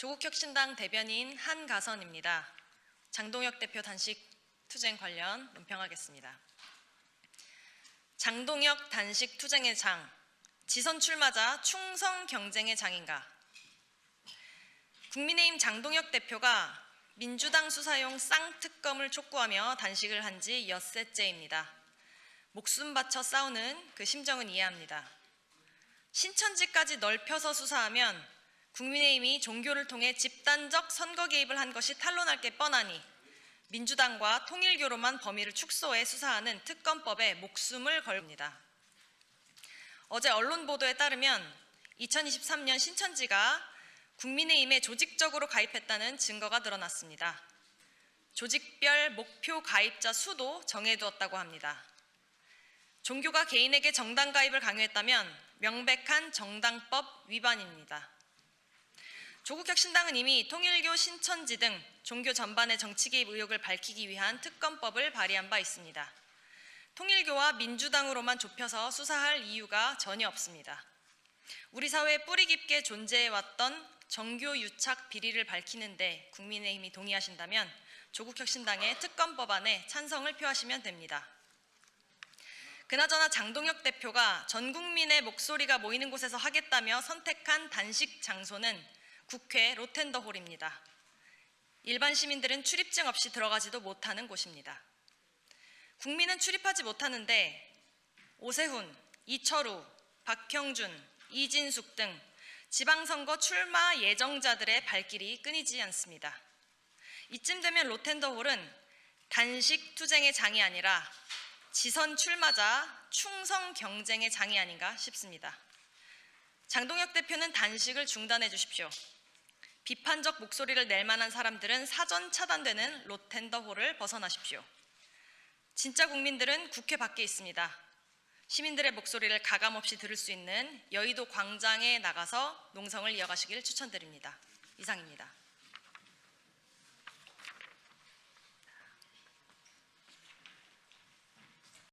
조국혁신당 대변인 한가선입니다. 장동혁 대표 단식 투쟁 관련 논평하겠습니다. 장동혁 단식 투쟁의 장, 지선 출마자 충성 경쟁의 장인가? 국민의힘 장동혁 대표가 민주당 수사용 쌍특검을 촉구하며 단식을 한 지 엿새째입니다. 목숨 바쳐 싸우는 그 심정은 이해합니다. 신천지까지 넓혀서 수사하면 국민의힘이 종교를 통해 집단적 선거 개입을 한 것이 탄로날 게 뻔하니 민주당과 통일교로만 범위를 축소해 수사하는 특검법에 목숨을 걸습니다. 어제 언론 보도에 따르면 2023년 신천지가 국민의힘에 조직적으로 가입했다는 증거가 드러났습니다. 조직별 목표 가입자 수도 정해두었다고 합니다. 종교가 개인에게 정당 가입을 강요했다면 명백한 정당법 위반입니다. 조국혁 신당은 이미 통일교, 신천지 등 종교 전반의 정치 개입 의혹을 밝히기 위한 특검법을 발의한 바 있습니다. 통일교와 민주당으로만 좁혀서 수사할 이유가 전혀 없습니다. 우리 사회에 뿌리 깊게 존재해왔던 정교 유착 비리를 밝히는데 국민의힘이 동의하신다면 조국혁신당의 특검 법안에 찬성을 표하시면 됩니다. 그나저나 장동혁 대표가 전 국민의 목소리가 모이는 곳에서 하겠다며 선택한 단식 장소는 국회 로텐더홀입니다. 일반 시민들은 출입증 없이 들어가지도 못하는 곳입니다. 국민은 출입하지 못하는데 오세훈, 이철우, 박형준, 이진숙 등 지방선거 출마 예정자들의 발길이 끊이지 않습니다. 이쯤 되면 로텐더홀은 단식 투쟁의 장이 아니라 지선 출마자 충성 경쟁의 장이 아닌가 싶습니다. 장동혁 대표는 단식을 중단해 주십시오. 비판적 목소리를 낼 만한 사람들은 사전 차단되는 로텐더홀을 벗어나십시오. 진짜 국민들은 국회 밖에 있습니다. 시민들의 목소리를 가감없이 들을 수 있는 여의도 광장에 나가서 농성을 이어가시길 추천드립니다. 이상입니다.